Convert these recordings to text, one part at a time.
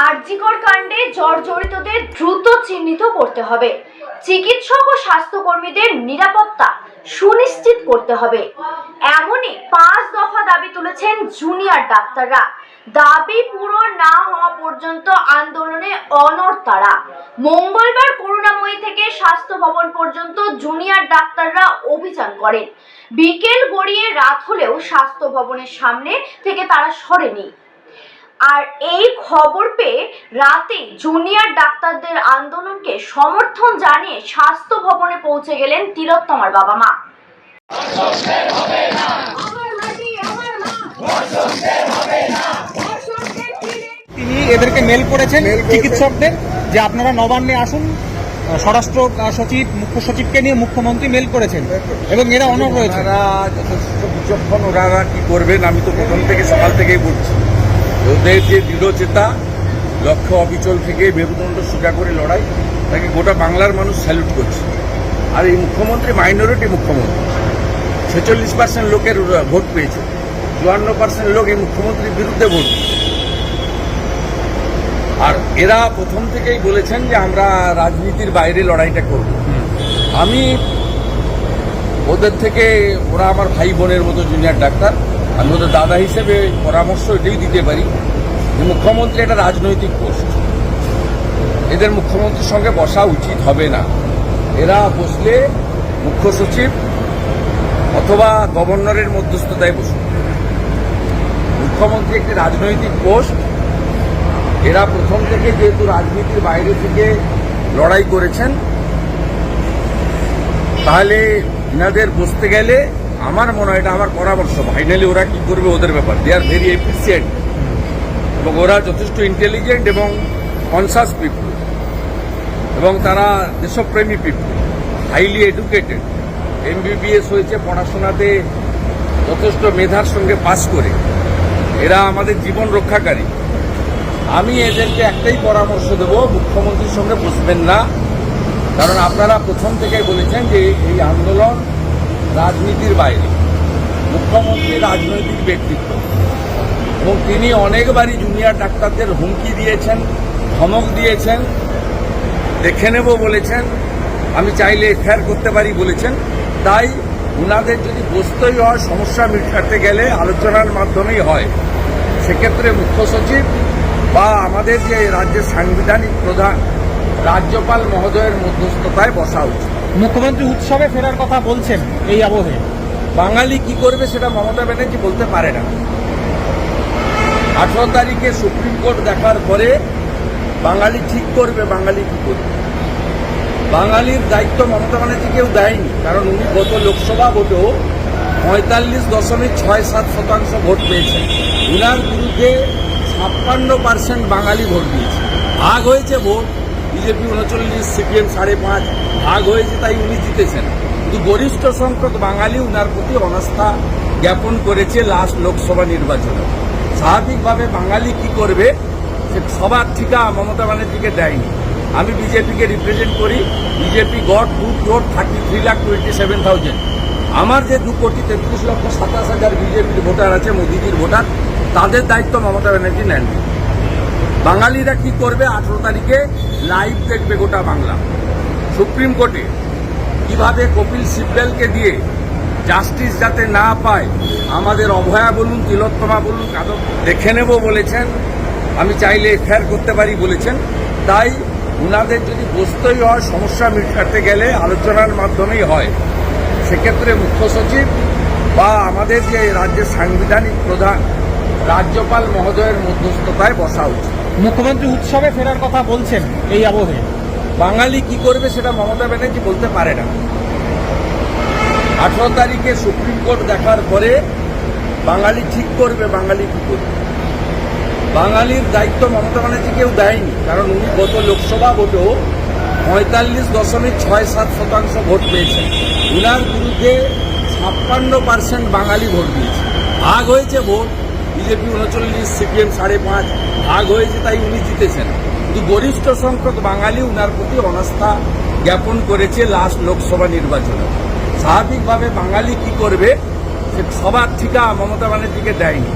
আরজিকর কাণ্ডে জর্জরিতদের দ্রুত চিহ্নিত করতে হবে। চিকিৎসক ও স্বাস্থ্যকর্মীদের নিরাপত্তা সুনিশ্চিত করতে হবে। এমনই পাঁচ দফা দাবি তুলেছেন জুনিয়র ডাক্তাররা। দাবি পূরণ না হওয়া পর্যন্ত আন্দোলনে অনড় তারা। মঙ্গলবার করুণাময়ী থেকে স্বাস্থ্য ভবন পর্যন্ত জুনিয়র ডাক্তাররা অভিযান করেন। বিকেল গড়িয়ে রাত হলেও স্বাস্থ্য ভবনের সামনে থেকে তারা সরেনি। আর এই খবর পেয়ে রাতে জুনিয়র ডাক্তারদের আন্দোলনকে সমর্থন জানিয়ে স্বাস্থ্য ভবনে পৌঁছে গেলেন তিলোত্তমার বাবা মা। তিনি এদেরকে মেল করেছেন চিকিৎসকদের যে আপনারা নবান্নে আসুন স্বরাষ্ট্র সচিব মুখ্য সচিবকে নিয়ে মুখ্যমন্ত্রী মেল করেছেন এবং এরা অনড় রয়েছে যথেষ্ট বিচক্ষণ ওনারা কি করবেন আমি তো প্রথম থেকে সকাল থেকেই বলছি। ওদের যে দৃঢ়চেতা লক্ষ্য অবিচল থেকে মেরুদণ্ড সোজা করে লড়াই, তাকে গোটা বাংলার মানুষ স্যালুট করছে। আর এই মুখ্যমন্ত্রী মাইনরিটি মুখ্যমন্ত্রী, ছেচল্লিশ পার্সেন্ট লোকের ভোট পেয়েছে। চুয়ান্ন পার্সেন্ট লোক এই মুখ্যমন্ত্রীর বিরুদ্ধে ভোট। আর এরা প্রথম থেকেই বলেছেন যে আমরা রাজনীতির বাইরে লড়াইটা করব। আমি ওদের থেকে, ওরা আমার ভাই বোনের মতো জুনিয়র ডাক্তার। আমি ওদের দাদা হিসেবে পরামর্শ এটাই দিতে পারি যে মুখ্যমন্ত্রী একটা রাজনৈতিক পোস্ট। এদের মুখ্যমন্ত্রীর সঙ্গে বসা উচিত হবে না। এরা বসলে মুখ্য সচিব অথবা গভর্নরের মধ্যস্থতায় বসুন। মুখ্যমন্ত্রী একটি রাজনৈতিক পোস্ট। এরা প্রথম থেকে যেহেতু রাজনীতির বাইরে থেকে লড়াই করেছেন, তাহলে এনাদের বসতে গেলে আমার মনে হয় এটা আমার পরামর্শ। ফাইনালি ওরা কি করবে ওদের ব্যাপার। দে আর ভেরি এফিসিয়েন্ট এবং ওরা যথেষ্ট ইন্টেলিজেন্ট এবং কনসাস পিপুল এবং তারা দেশপ্রেমী পিপুল হাইলি এডুকেটেড এমবিবিএস হয়েছে পড়াশোনাতে যথেষ্ট মেধার সঙ্গে পাস করে। এরা আমাদের জীবন রক্ষাকারী। আমি এদেরকে একটাই পরামর্শ দেব, মুখ্যমন্ত্রীর সঙ্গে বসবেন না। কারণ আপনারা প্রথম থেকেই বলেছেন যে এই আন্দোলন রাজনীতির বাইরে, মুখ্যমন্ত্রী রাজনৈতিক ব্যক্তিত্ব। এবং তিনি অনেকবারই জুনিয়র ডাক্তারদের হুমকি দিয়েছেন, ধমক দিয়েছেন, দেখে নেব বলেছেন, আমি চাইলে এফআইআর করতে পারি বলেছেন। তাই উনাদের যদি বসতেই হয়, সমস্যা মেটাতে গেলে আলোচনার মাধ্যমেই হয়। সেক্ষেত্রে মুখ্য সচিব বা আমাদের যে রাজ্যের সাংবিধানিক প্রধান, রাজ্যপাল মহোদয়ের মধ্যস্থতায় বসা উচিত। মুখ্যমন্ত্রী উৎসবে ফেরার কথা বলছেন এই আবহে। বাঙালি কি করবে সেটা মমতা ব্যানার্জি বলতে পারে না। আঠারো তারিখে সুপ্রিম কোর্ট দেখার পরে বাঙালি ঠিক করবে, বাঙালি কি করবে? বাঙালির দায়িত্ব মমতা ব্যানার্জি কেউ দেয়নি, কারণ উনি গত লোকসভা ভোটেও পঁয়তাল্লিশ দশমিক ছয় সাত শতাংশ ভোট পেয়েছেন। উনার বিরুদ্ধে ছাপ্পান্ন পার্সেন্ট বাঙালি ভোট দিয়েছে। ভাগ হয়েছে ভোট বিজেপি উনচল্লিশ, সিপিএম সাড়ে পাঁচ, ভাগ হয়েছে তাই উনি জিতেছেন। কিন্তু গরিষ্ঠ সংখ্যক বাঙালি উনার প্রতি অনাস্থা জ্ঞাপন করেছে লাস্ট লোকসভা নির্বাচনে। স্বাভাবিকভাবে বাঙালি কি করবে, সে সবার ঠিকা মমতা ব্যানার্জিকে দেয়নি। আমি বিজেপিকে রিপ্রেজেন্ট করি, BJP got two crore thirty three lakh twenty seven thousand আমার যে দু কোটি তেত্রিশ লক্ষ সাতাশ হাজার বিজেপির ভোটার আছে, মোদিজির ভোটার, তাদের দায়িত্ব মমতা ব্যানার্জি নেননি। বাঙালিরা কি করবে আঠেরো তারিখে? লাইভ দেখবে গোটা বাংলা। সুপ্রিম কোর্টে কীভাবে কপিল সিব্বেলকে দিয়ে জাস্টিস যাতে না পায়, আমাদের অভয়া বলুন, তিলোত্তমা বলুন কাদব দেখে নেব বলেছেন। আমি চাইলে এফআইআর করতে পারি বলেছেন। তাই উনাদের যদি বসতেই হয়, সমস্যা মেটাতে গেলে আলোচনার মাধ্যমেই হয়। সেক্ষেত্রে মুখ্য সচিব বা আমাদের যে রাজ্যের সাংবিধানিক প্রধান, রাজ্যপাল মহোদয়ের মধ্যস্থতায় বসা উচিত। মুখ্যমন্ত্রী উৎসবে ফেরার কথা বলছেন এই আবহে। বাঙালি কি করবে সেটা মমতা ব্যানার্জি বলতে পারে না। আঠারো তারিখে সুপ্রিম কোর্ট দেখার পরে বাঙালি ঠিক করবে, বাঙালি কি করবে? বাঙালির দায়িত্ব মমতা ব্যানার্জি কেউ দেয়নি, কারণ উনি গত লোকসভা ভোটেও পঁয়তাল্লিশ দশমিক ছয় সাত শতাংশ ভোট পেয়েছেন। উনার বিরুদ্ধে ছাপ্পান্ন পার্সেন্ট বাঙালি ভোট দিয়েছে। ভাগ হয়েছে ভোট বিজেপি উনচল্লিশ, সিপিএম সাড়ে পাঁচ, ভাগ হয়েছে তাই উনি জিতেছেন। কিন্তু গরিষ্ঠ সংখ্যক বাঙালি উনার প্রতি অনাস্থা জ্ঞাপন করেছে লাস্ট লোকসভা নির্বাচনে। স্বাভাবিকভাবে বাঙালি কি করবে, সে সবার ঠিকা মমতা ব্যানার্জিকে দেয়নি।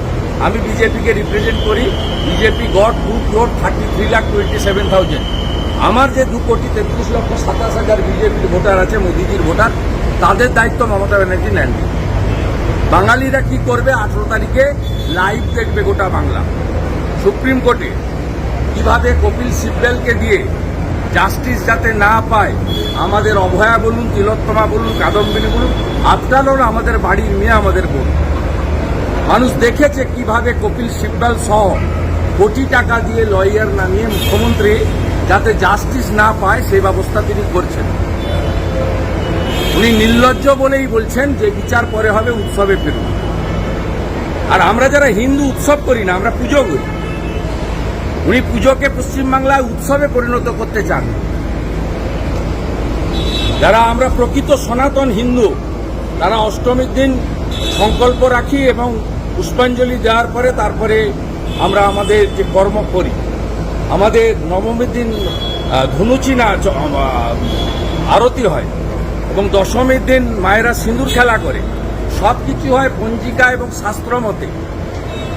আমি বিজেপিকে রিপ্রেজেন্ট করি, BJP got two crore thirty three lakh twenty seven thousand আমার যে দু কোটি তেত্রিশ লক্ষ সাতাশ হাজার বিজেপির ভোটার আছে, মোদিজির ভোটার, তাদের দায়িত্ব মমতা ব্যানার্জি নেননি। বাঙালিরা কি করবে আঠেরো তারিখে? লাইভ দেখবে গোটা বাংলা। সুপ্রিম কোর্টে কীভাবে কপিল সিব্বেলকে দিয়ে জাস্টিস যাতে না পায়, আমাদের অভয়া বলুন, তিলোত্তমা বলুন, কাদম্বিনী বলুন অল আমাদের বাড়ির মেয়ে, আমাদের বোন। মানুষ দেখেছে কীভাবে কপিল সিব্বাল সহ কোটি টাকা দিয়ে লয়ার নামিয়ে মুখ্যমন্ত্রী যাতে জাস্টিস না পায়, সেই ব্যবস্থা তিনি করছেন। উনি নির্লজ্জ বলেই বলছেন যে বিচার পরে হবে, উৎসবে ফিরুন আর আমরা যারা হিন্দু উৎসব করি না আমরা পুজো করি। উনি পুজোকে পশ্চিমবাংলায় উৎসবে পরিণত করতে চান। যারা আমরা প্রকৃত সনাতন হিন্দু তারা অষ্টমীর দিন সংকল্প রাখি এবং পুষ্পাঞ্জলি দেওয়ার পরে তারপরে আমরা আমাদের যে কর্ম করি। আমাদের নবমীর দিন আহ, ধনুচি নাচ আরতি হয় এবং দশমীর দিন মায়েরা সিঁদুর খেলা করে। সব কিছু হয় পঞ্জিকা এবং শাস্ত্র মতে।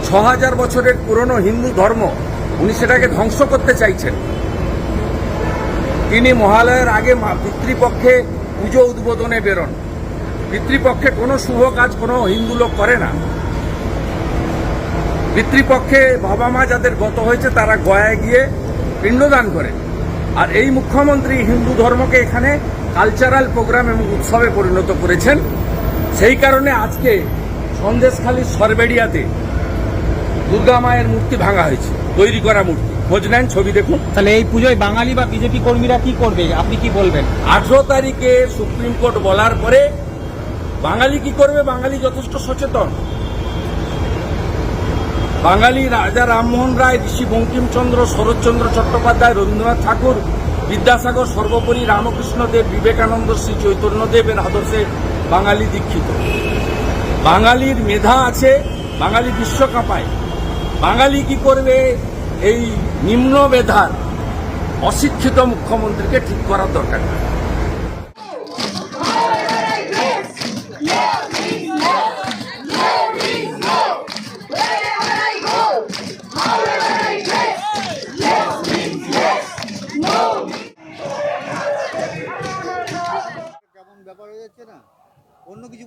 ছ হাজার বছরের পুরনো হিন্দু ধর্ম উনি সেটাকে ধ্বংস করতে চাইছেন। তিনি মহালয়ের আগে পিতৃপক্ষে পুজো উদ্বোধনে বেরোন। পিতৃপক্ষে কোনো শুভ কাজ কোনো হিন্দু লোক করে না। পিতৃপক্ষে বাবা মা যাদের গত হয়েছে তারা গয়ায় গিয়ে পিণ্ডদান করেন। আর এই মুখ্যমন্ত্রী হিন্দু ধর্মকে এখানে কালচারাল প্রোগ্রাম এবং উৎসবে পরিণত করেছেন। সেই কারণে আজকে সন্দেশখালীর সরবেড়িয়াতে দুর্গা মায়ের মূর্তি ভাঙা হয়েছে তৈরি করা মূর্তি। খোঁজ নেন ছবি দেখুন। তাহলে এই পুজোয় বাঙালি বা বিজেপি কর্মীরা কি করবে? আপনি কি বলবেন? আঠেরো তারিখে সুপ্রিম কোর্ট বলার পরে বাঙালি কি করবে? বাঙালি যথেষ্ট সচেতন। বাঙালি রাজা রামমোহন রায় ঋষি বঙ্কিমচন্দ্র শরৎচন্দ্র চট্টোপাধ্যায় রবীন্দ্রনাথ ঠাকুর বিদ্যাসাগর সর্বোপরি রামকৃষ্ণ দেব বিবেকানন্দ শ্রী চৈতন্যদেবের আদর্শে বাঙালি দীক্ষিত। বাঙালির মেধা আছে, বাঙালি বিশ্বকাপায়। বাঙালি কি করবে? এই নিম্ন মেধার অশিক্ষিত মুখ্যমন্ত্রীকে ঠিক করার দরকার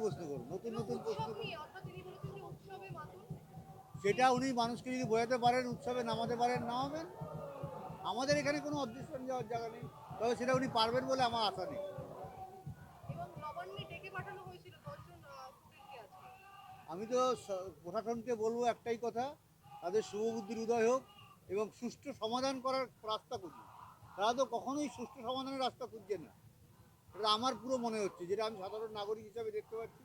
প্রশ্ন করুন নতুন নতুন প্রশ্ন সেটা উনি মানুষকে যদি বোঝাতে পারেন উৎসবে নামাতে পারেন নামাবেন। আমাদের এখানে কোনো অবজেকশন যাওয়ার জায়গা নেই তবে সেটা উনি পারবেন বলে আমার আশা নেই। আমি তো প্রশাসনকে বলব একটাই কথা তাদের শুভবুদ্ধির উদয় হোক এবং সুষ্ঠু সমাধান করার রাস্তা খুঁজুন। তারা তো কখনোই সুষ্ঠু সমাধানের রাস্তা খুঁজছে না। এটা আমার পুরো মনে হচ্ছে, যেটা আমি সাধারণ নাগরিক হিসাবে দেখতে পাচ্ছি।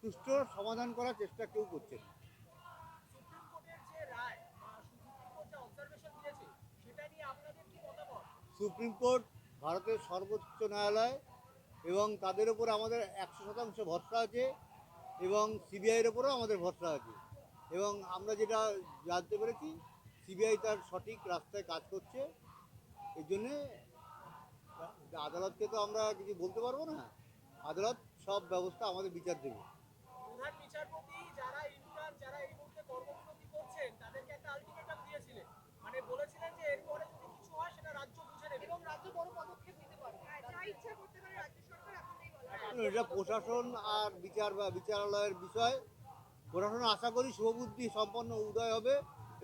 সুষ্ঠু সমাধান করার চেষ্টা কেউ করছে না। সুপ্রিম কোর্ট, ভারতের সর্বোচ্চ ন্যায়ালয় এবং তাদের উপর আমাদের একশো শতাংশ ভরসা আছে এবং সিবিআইয়ের ওপরেও আমাদের ভরসা আছে। এবং আমরা যেটা জানতে পেরেছি, সিবিআই তার সঠিক রাস্তায় কাজ করছে। এই জন্যে আদালতকে তো আমরা কিছু বলতে পারব না। আদালত সব ব্যবস্থা আমাদের বিচার দেবে। প্রধান বিচারপতি যারা ইন্টার্ন যারা এই মুহূর্তে কর্মবিরতি করছেন তাদেরকে একটা আলটিমেটাম দিয়েছিলেন। মানে বলেছিলেন যে এরপরে যদি কিছু হয় সেটা রাজ্য বুঝে নেবে। এবং রাজ্য বড় পদক্ষেপ নিতে পারে হ্যাঁ, যা ইচ্ছা করতে পারে রাজ্য সরকার এখনই বলা। এটা প্রশাসন আর বিচার বা বিচারালয়ের বিষয়। প্রশাসন আশা করি শুভবুদ্ধি সম্পন্ন উদয় হবে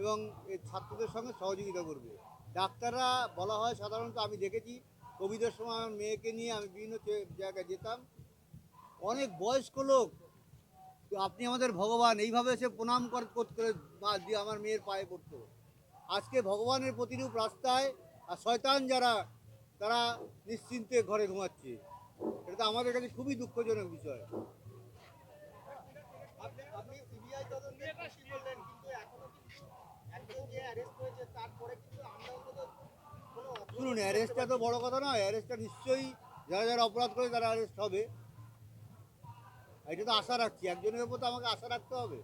এবং এর ছাত্রদের সঙ্গে সহযোগিতা করবে। ডাক্তাররা বলা হয় সাধারণত আমি দেখেছি কোভিডের সময় আমার মেয়েকে নিয়ে আমি বিভিন্ন জায়গায় যেতাম। অনেক বয়স্ক লোক। আপনি আমাদের ভগবান, এইভাবে সে প্রণাম কর করতে দিয়ে আমার মেয়ের পায়ে পড়তো। আজকে ভগবানের প্রতিরূপ রাস্তায়, আর শয়তান যারা, তারা নিশ্চিন্তে ঘরে ঘুমাচ্ছে। এটা তো আমাদের কাছে খুবই দুঃখজনক বিষয়। তারপরে কিন্তু আমরা শুনুন অ্যারেস্টটা তো বড় কথা নয় অ্যারেস্টটা নিশ্চয়ই যারা যারা অপরাধ করে তারা অ্যারেস্ট হবে। এটা তো আশা রাখছি একজনের উপর তো আমাকে আশা রাখতে হবে।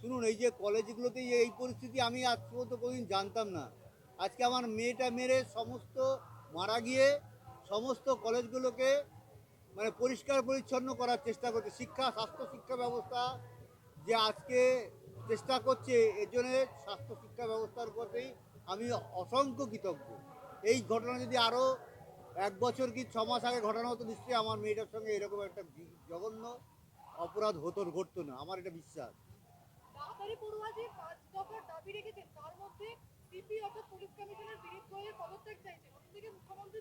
শুনুন এই যে কলেজগুলোতে এই- এই পরিস্থিতি আমি আজ পর্যন্ত কোনোদিন জানতাম না। আজকে আমার মেয়েটা মেরে সমস্ত মারা গিয়ে সমস্ত কলেজগুলোকে মানে পরিষ্কার পরিচ্ছন্ন করার চেষ্টা করছে। শিক্ষা, স্বাস্থ্য শিক্ষা ব্যবস্থা যে আজকে চেষ্টা করছে, এর জন্য স্বাস্থ্য শিক্ষা ব্যবস্থার প্রতি আমি অসংখ্য কৃতজ্ঞ। এই ঘটনা যদি আরও এক বছর কি ছ মাস আগে ঘটনা হতো, নিশ্চয়ই আমার মেয়েটার সঙ্গে এরকম একটা জঘন্য অপরাধ হতো, ঘটতো না। আমার এটা বিশ্বাস।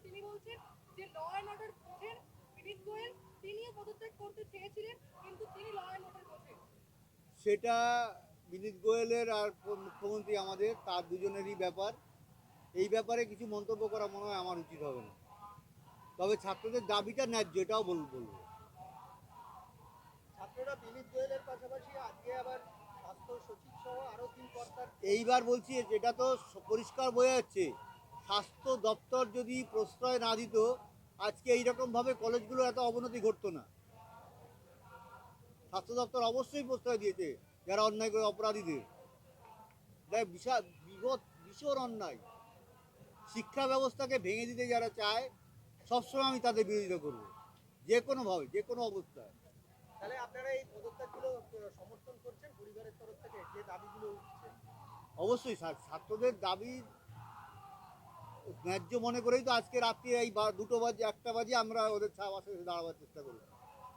তিনি বলছেন যে অর্ডার বোঝেন গোয়েল তিনিও পদত্যাগ করতে চেয়েছিলেন কিন্তু তিনি ল অ্যান্ড অর্ডার সেটা বিনীত গোয়েলের আর মুখ্যমন্ত্রী আমাদের তার দুজনেরই ব্যাপার। এই ব্যাপারে কিছু মন্তব্য করা মনে হয় আমার উচিত হবে না। তবে ছাত্রদের দাবিটা ন্যায্য এটাও বল বলব। ছাত্ররা বিনীত গোয়েলের পাশাপাশি আজকে আবার স্বাস্থ্য সচিব সহ আরও তিন কর্তার এইবার বলছি এটা তো পরিষ্কার বোঝা যাচ্ছে। স্বাস্থ্য দপ্তর যদি প্রশ্রয় না দিত আজকে এইরকমভাবে কলেজগুলো এত অবনতি ঘটতো না। স্বাস্থ্য দপ্তর অবশ্যই প্রশ্রয় দিয়েছে যারা অন্যায় করে অপরাধীদের। দেখ বিশাল বিগত ভীষণ অন্যায়। শিক্ষা ব্যবস্থাকে ভেঙে দিতে যারা চায় সবসময় আমি তাদের বিরোধিতা করব। যে কোনোভাবে যে কোনো অবস্থায়। তাহলে আপনারা এই পদত্যাগগুলো সমর্থন করছেন পরিবারের তরফ থেকে যে দাবিগুলো উঠছে? অবশ্যই ছাত্রদের দাবি ন্যায্য মনে করেই তো আজকে রাত্রি এই দুটো বাজে একটা বাজে আমরা ওদের ছা- পাশে এসে দাঁড়াবার চেষ্টা করি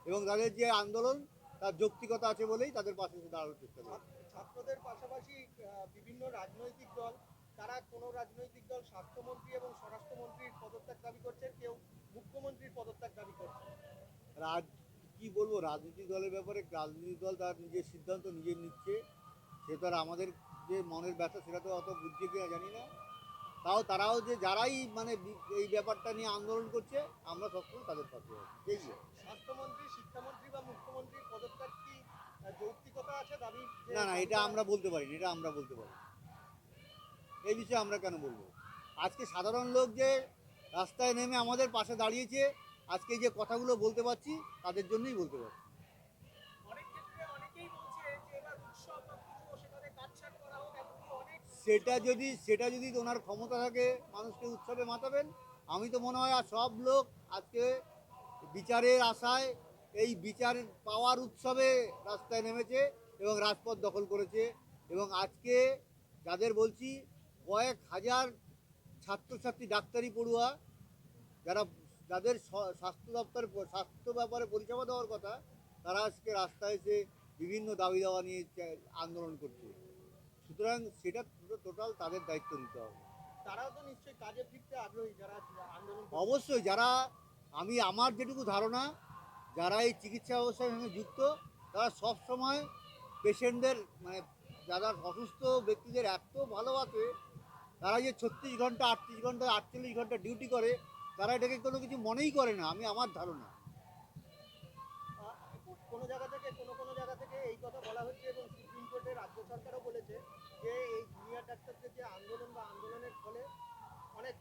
এবং তাদের যে আন্দোলন তার যৌক্তিকতা আছে বলেই তাদের পাশে এসে দাঁড়ানোর চেষ্টা করি ছাত্রদের পাশাপাশি বিভিন্ন রাজনৈতিক দল তারা কোন রাজনৈতিক দল স্বাস্থ্যমন্ত্রী এবং স্বরাষ্ট্রমন্ত্রীর পদত্যাগ দাবি করছেন কেউ মুখ্যমন্ত্রীর পদত্যাগ দাবি করছেন রাজ কি বলব রাজনৈতিক দলের ব্যাপারে রাজনৈতিক দল তার নিজের সিদ্ধান্ত নিজে নিচ্ছে সে তো আর আমাদের যে মনের ব্যথা সেটা তো অত বুঝছে কিনা জানি না। তাও তারাও যে যারাই মানে এই ব্যাপারটা নিয়ে আন্দোলন করছে আমরা সবসময় তাদের পাশে আছি। স্বাস্থ্যমন্ত্রী শিক্ষামন্ত্রী বা মুখ্যমন্ত্রীর পদত্যাগ কি যৌক্তিকতা আছে দাবি? না না এটা আমরা বলতে পারি না, এটা আমরা বলতে পারি এই বিষয়ে আমরা কেন বলব? আজকে সাধারণ লোক যে রাস্তায় নেমে আমাদের পাশে দাঁড়িয়েছে আজকে এই যে কথাগুলো বলতে পারছি তাদের জন্যই বলতে পারছি অনেক ক্ষেত্রে অনেকেই বলছে যে এবার উৎসব বা পুজো সেখানে কাটছাট করা হোক এমনকি অনেক সেটা যদি সেটা যদি ওনার ক্ষমতা থাকে, মানুষকে উৎসবে মাতাবেন, আমি তো মনে হয় আর সব লোক আজকে বিচারের আশায় এই বিচার পাওয়ার উৎসবে রাস্তায় নেমেছে এবং রাজপথ দখল করেছে এবং আজকে যাদের বলছি, কয়েক হাজার ছাত্রছাত্রী ডাক্তারি পড়ুয়া, যারা যাদের স্বাস্থ্য দপ্তর, স্বাস্থ্য ব্যাপারে পরিষেবা দেওয়ার কথা, তারা আজকে রাস্তায় এসে বিভিন্ন দাবি দাওয়া নিয়ে আন্দোলন করছে। সুতরাং সেটা পুরো টোটাল তাদের দায়িত্ব নিতে হবে। তারাও তো নিশ্চয়ই কাজে ফিরতে আগ্রহী যারা আন্দোলন অবশ্যই যারা আমি আমার যেটুকু ধারণা যারা এই চিকিৎসা ব্যবস্থার সঙ্গে যুক্ত তারা সবসময় পেশেন্টদের মানে যারা অসুস্থ ব্যক্তিদের এত ভালোবাসে তারা যে ছত্রিশ ঘণ্টা আটত্রিশ ঘণ্টা আটচল্লিশ ঘণ্টা ডিউটি করে তারা এটাকে কোনো কিছু মনেই করে না আমি আমার ধারণা। কোনো জায়গা থেকে কোনো কোনো জায়গা থেকে এই কথা বলা হচ্ছে এবং সুপ্রিম কোর্টে রাজ্য সরকারও বলেছে যে এই জুনিয়র ডাক্তারদের যে আন্দোলন বা আন্দোলনের ফলে অনেক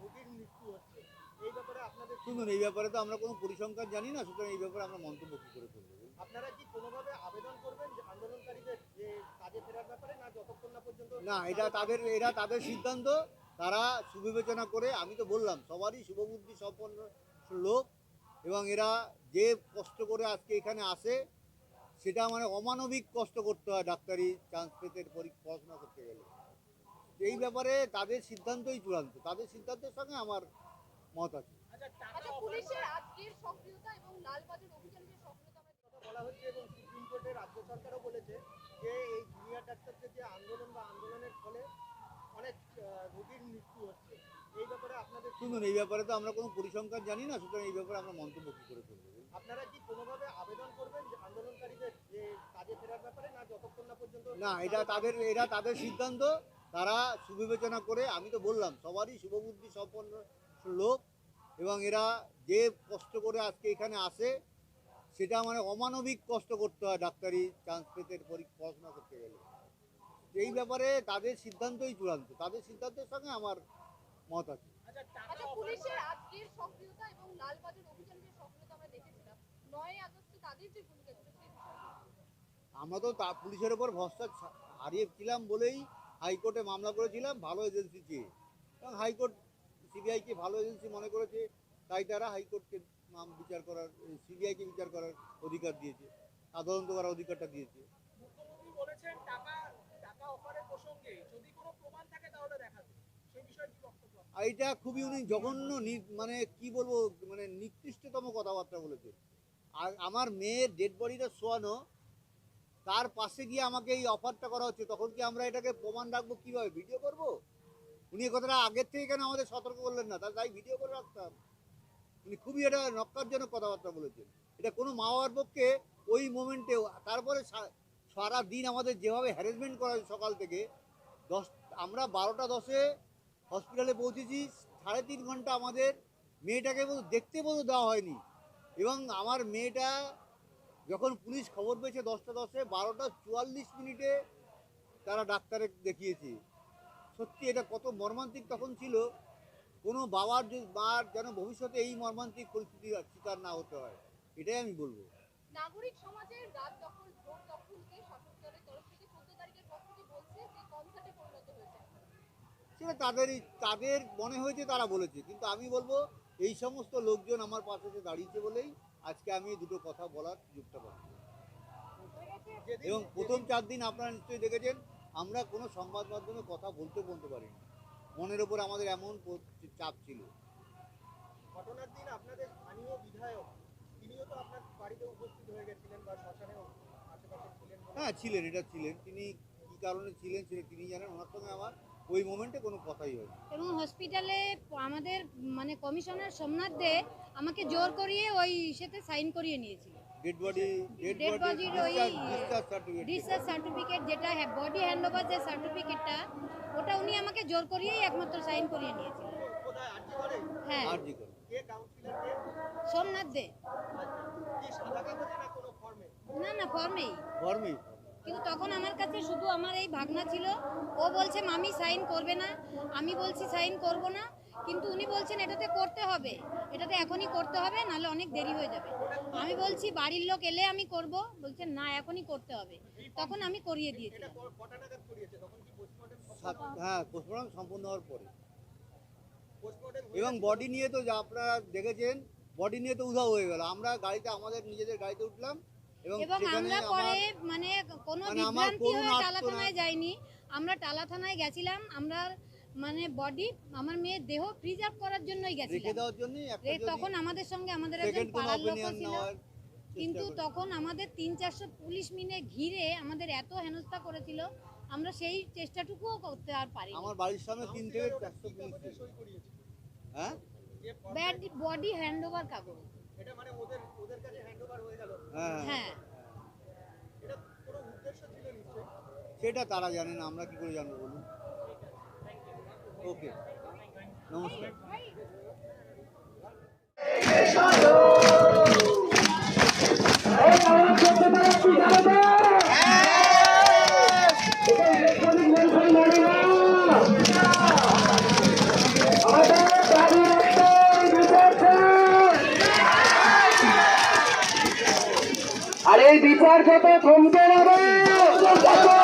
রোগীর মৃত্যু হচ্ছে এই ব্যাপারে আপনাদের শুনুন এই ব্যাপারে তো আমরা কোনো পরিসংখ্যান জানি না সুতরাং এই ব্যাপারে আমরা মন্তব্য কী করে করব আপনারা কি কোনোভাবে আবেদন করবেন যে আন্দোলনকারীদের যে কাজে ফেরার ব্যাপারে না যতক্ষণ না পর্যন্ত না এটা তাদের এরা তাদের সিদ্ধান্ত তারা সুবিবেচনা করে আমি তো বললাম সবারই শুভবুদ্ধি সম্পন্ন লোক এবং এরা যে কষ্ট করে আজকে এখানে আসে সেটা মানে অমানবিক কষ্ট করতে হয় ডাক্তারি চান্স পেতে পড়াশোনা করতে গেলে। এই ব্যাপারে তাদের সিদ্ধান্তই চূড়ান্ত। তাদের সিদ্ধান্তের সঙ্গে আমার মত আছে। আচ্ছা আচ্ছা পুলিশের আজকের সক্রিয়তা এবং লালবাজার অভিযানের যে সক্রিয়তা আমরা কথা বলা হচ্ছে এবং সুপ্রিম কোর্টে রাজ্য সরকারও বলেছে যে এই জুনিয়র ডাক্তারদের যে আন্দোলন বা আন্দোলনের ফলে শুনুন এই ব্যাপারে তো আমরা কোনো পরিসংখ্যান জানি না সুতরাং এই ব্যাপারে আমরা মন্তব্য কী করে করব? আপনারা কি কোনোভাবে আবেদন করবেন আন্দোলনকারীদের যে কাজে ফেরার ব্যাপারে না যতক্ষণ না পর্যন্ত না এটা তাদের এরা তাদের সিদ্ধান্ত তারা সুবিবেচনা করে আমি তো বললাম সবারই শুভবুদ্ধি সম্পন্ন লোক এবং এরা যে কষ্ট করে আজকে এখানে আসে সেটা মানে অমানবিক কষ্ট করতে হয় ডাক্তারি চান্স পেতে পড়াশোনা করতে গেলে। এই ব্যাপারে তাদের সিদ্ধান্তই চূড়ান্ত। তাদের সিদ্ধান্তের সঙ্গে আমার মত আছে। আচ্ছা আচ্ছা পুলিশের আজকের সক্রিয়তা এবং লালবাজার অভিযানের যে সক্রিয়তা আমরা তো তা পুলিশের ওপর ভরসা হারিয়েছিলাম বলেই হাইকোর্টে মামলা করেছিলাম ভালো এজেন্সি চেয়ে। এবং হাইকোর্ট সিবিআইকে ভালো এজেন্সি মনে করেছে তাই তারা হাইকোর্টকে নাম বিচার করার সিবিআইকে বিচার করার অধিকার দিয়েছে তদন্ত করার অধিকারটা দিয়েছে। মুখ্যমন্ত্রী বলেছেন টাকা এটা খুবই উনি জঘন্য মানে কি বলব মানে নিকৃষ্টতম কথাবার্তা বলেছে। আর আমার মেয়ের ডেড বডিটা শোয়ানো, তার পাশে গিয়ে আমাকে এই অফারটা করা হচ্ছে, তখন কি আমরা এটাকে প্রমাণ রাখব কীভাবে? ভিডিও করব? উনি কথাটা আগের থেকে কেন আমাদের সতর্ক করলেন না? তাহলে তাই ভিডিও করে রাখতাম। উনি খুবই এটা নক্কারজনক কথাবার্তা বলেছেন। এটা কোনো মা বাবার পক্ষে ওই মোমেন্টে তারপরে সারা দিন আমাদের যেভাবে হ্যারাসমেন্ট করা সকাল থেকে দশ, আমরা বারোটা দশে হসপিটালে পৌঁছেছি, সাড়ে তিন ঘণ্টা আমাদের মেয়েটাকে দেখতে বলতে দেওয়া হয়নি। এবং আমার মেয়েটা যখন পুলিশ খবর পেয়েছে দশটা দশে, বারোটা চুয়াল্লিশ মিনিটে তারা ডাক্তারে দেখিয়েছে। সত্যি এটা কত মর্মান্তিক তখন ছিল। কোনো বাবার মার যেন ভবিষ্যতে এই মর্মান্তিক পরিস্থিতি শিকার না হতে হয়, এটাই আমি বলব। নাগরিক সমাজের দখল ভোট দখলকে শাসক দলের তরফ থেকে চোদ্দ তারিখের পর থেকে বলছে যে কনসার্টে পরিণত হয়েছে সেটা তাদেরই তাদের মনে হয়েছে তারা বলেছে। কিন্তু আমি বলব এই সমস্ত লোকজন আমার পাশে এসে দাঁড়িয়েছে বলেই আজকে আমি দুটো কথা বলার সুযোগটা পাচ্ছি এবং প্রথম চার দিন আপনারা নিশ্চয়ই দেখেছেন আমরা কোনো সংবাদ মাধ্যমে কথা বলতে বলতে পারিনি। মনের ওপর আমাদের এমন চাপ ছিল। ঘটনার দিন আপনাদের স্থানীয় বিধায়ক তিনিও তো আপনার বাড়িতে উপস্থিত হয়ে গেছিলেন বা শ্মশানে আশেপাশে ছিলেন হ্যাঁ ছিলেন এটা ছিলেন। তিনি কী কারণে ছিলেন সেটা তিনি জানেন ওনার সঙ্গে আমার ওই মোমেন্টে কোনো কথাই হয়নি। এবং হসপিটালে আমাদের মানে কমিশনার সোমনাথ দে আমাকে জোর করিয়ে ওই ইসেতে সাইন করিয়ে নিয়েছিল। Dead body dead Dead body ওই- ডিসচার্জ সার্টিফিকেট ডিসচার্জ সার্টিফিকেট যেটা বডি হ্যান্ডওভার যে সার্টিফিকেটটা ওটা উনি আমাকে জোর করিয়েই একমাত্র সাইন করিয়ে নিয়েছিল। করে? হ্যাঁ। সোমনাথ দে। কি না কোনো ফর্মে না না ফর্মেই ফর্মেই কিন্তু তখন আমার কাছে শুধু আমার এই ভাগনা ছিল। ও বলছে মামি সাইন করবে না। আমি বলছি সাইন করব না। কিন্তু উনি বলছেন এটাতে করতে হবে। এটাতে এখনই করতে হবে নাহলে অনেক দেরি হয়ে যাবে। আমি বলছি বাড়ির লোক এলে আমি করব। বলছেন না এখনই করতে হবে। তখন আমি করিয়ে সাত- হ্যাঁ পোস্টমর্টম সম্পূর্ণ হওয়ার পরে। এবং বডি নিয়ে তো যা আপনারা দেখেছেন বডি নিয়ে তো উধাও হয়ে গেল। আমরা গাড়িতে আমাদের নিজেদের গাড়িতে উঠলাম। এবং আমরা পরে মানে কোনো মানে বিভ্রান্তি হয়ে টালা থানায় যাইনি। আমরা টালা থানায় গেছিলাম আমরা মানে বডি আমার মেয়ের দেহ প্রিজার্ভ করার জন্যই গেছিলাম। তখন আমাদের সঙ্গে আমাদের একজন পাড়ার লোকও ছিল। কিন্তু তখন আমাদের তিন চারশো পুলিশ মিনে ঘিরে আমাদের এত হেনস্থা করেছিল আমরা সেই চেষ্টাটুকুও করতে আর পারি আমার বাড়ির সামনে তিন থেকে চারশো হ্যাঁ? বডি হ্যান্ড ওভার কাগজ। এটা মানে ওদের ওদের কাছে হ্যান্ডওভার হয়ে গেল। হ্যাঁ। হ্যাঁ। এটা উদ্দেশ্য ছিল নিশ্চয়ই? সেটা তারা জানে না আমরা কি করে জানব বলুন? ওকে। নমস্কার। বিচার যত থমকে হবে